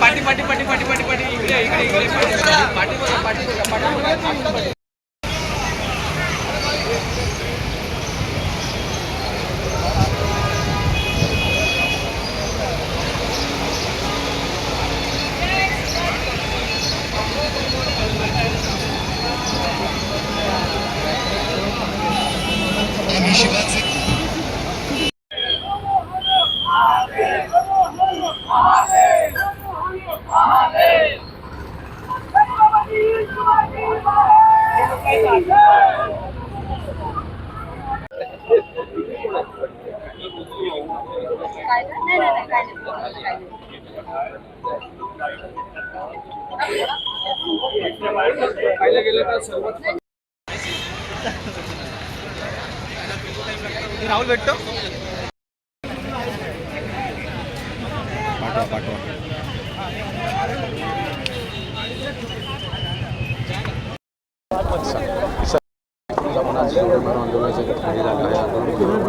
పట్టి పట్టి పట్టి పట్టి పట్టి పట్టి ఇక్కడ ఇక్కడ ఇక్కడ పట్టి పట్టి పట్టి पाहिलं गेलं तर सर्वात राहुल भेटतो. पाठवा पाठवा. Thank you. आपण आज आंदोलन आंदोलनाच्या ठिकाणी झालं आहे. आंदोलन पूर्ण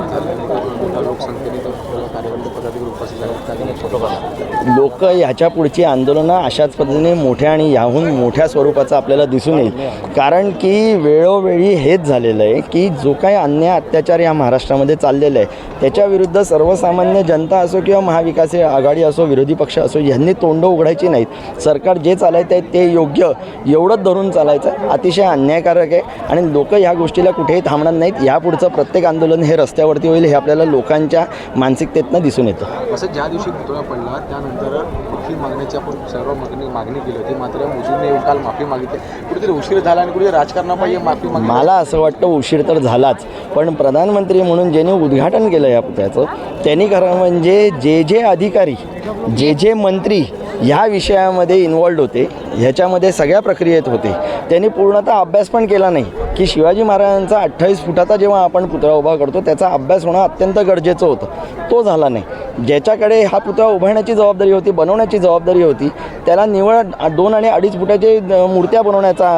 मोठ्या लोकसंख्येने तो कार्यकर्ते पदाधिकारी उपस्थित झाले लोक ह्याच्या पुढची आंदोलनं अशाच पद्धतीने मोठ्या आणि याहून मोठ्या स्वरूपाचं आपल्याला दिसून येईल. कारण की वेळोवेळी हेच झालेलं आहे की जो काही अन्याय अत्याचार या महाराष्ट्रामध्ये चाललेला आहे त्याच्याविरुद्ध सर्वसामान्य जनता असो किंवा महाविकास आघाडी असो विरोधी पक्ष असो यांनी तोंड उघडायची नाहीत. सरकार जे चालायचं आहे ते योग्य एवढंच धरून चालायचं अतिशय अन्यायकारक आहे. आणि लोक ह्या गोष्टीला कुठेही थांबणार नाहीत. यापुढचं प्रत्येक आंदोलन हे रस्त्यावरती होईल हे आपल्याला लोकांच्या मानसिकतेतनं दिसून येतं. असं ज्या दिवशी पुतळा पडला त्यानंतर माफी मागण्याची आपण सर्व मागणी मागणी केली होती. मात्र येऊन काल माफी मागितली. कुठेतरी उशीर झाला आणि कुठेतरी राजकारणापायी माफी मला असं वाटतं उशीर तर झालाच. पण प्रधानमंत्री म्हणून ज्यांनी उद्घाटन केलं या पुतळ्याचं त्यांनी खरं म्हणजे जे जे अधिकारी जे जे मंत्री ह्या विषयामध्ये इन्वॉल्ड होते ह्याच्यामध्ये सगळ्या प्रक्रियेत होते. त्यांनी पूर्णतः अभ्यास पण केला नाही. की शिवाजी महाराजांचा अठ्ठावीस फुटाचा जेव्हा आपण पुतळा उभा करतो त्याचा अभ्यास होणं अत्यंत गरजेचं होतं. तो झाला नाही. ज्याच्याकडे हा पुतळा उभारण्याची जबाबदारी होती बनवण्याची जबाबदारी होती त्याला निवळ दोन आणि अडीच फुटाचे मूर्त्या बनवण्याचा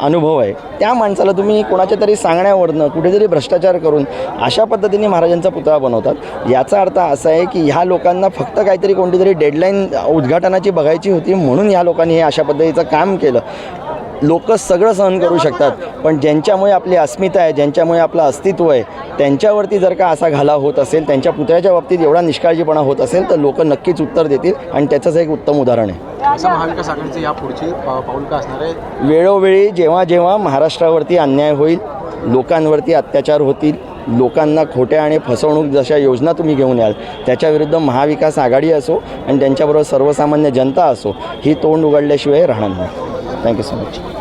अनुभव आहे. त्या माणसाला तुम्ही कोणाच्या तरी सांगण्यावरनं कुठेतरी भ्रष्टाचार करून अशा पद्धतीने महाराजांचा पुतळा बनवतात. याचा अर्थ असा आहे की ह्या लोकांना फक्त काहीतरी कोणतीतरी डेडलाईन उद्घाटनाची बघायची होती म्हणून ह्या लोकांनी हे अशा पद्धतीचं काम केलं. लोक सगळं सहन करू शकतात. पण ज्यांच्यामुळे आपली अस्मिता आहे ज्यांच्यामुळे आपलं अस्तित्व आहे त्यांच्यावरती जर का असा घाला होत असेल त्यांच्या पुतळ्याच्या बाबतीत एवढा निष्काळजीपणा होत असेल तर लोक नक्कीच उत्तर देतील आणि त्याचंच एक उत्तम उदाहरण आहे. असं महाविकास आघाडीचं या पुढची पाऊल का असणार आहे? वेळोवेळी जेव्हा जेव्हा महाराष्ट्रावरती अन्याय होईल लोकांवरती अत्याचार होतील लोकांना खोट्या आणि फसवणूक जशा योजना तुम्ही घेऊन याल त्याच्याविरुद्ध महाविकास आघाडी असो आणि त्यांच्याबरोबर सर्वसामान्य जनता असो ही तोंड उघडल्याशिवाय राहणार नाही. Thank you so much.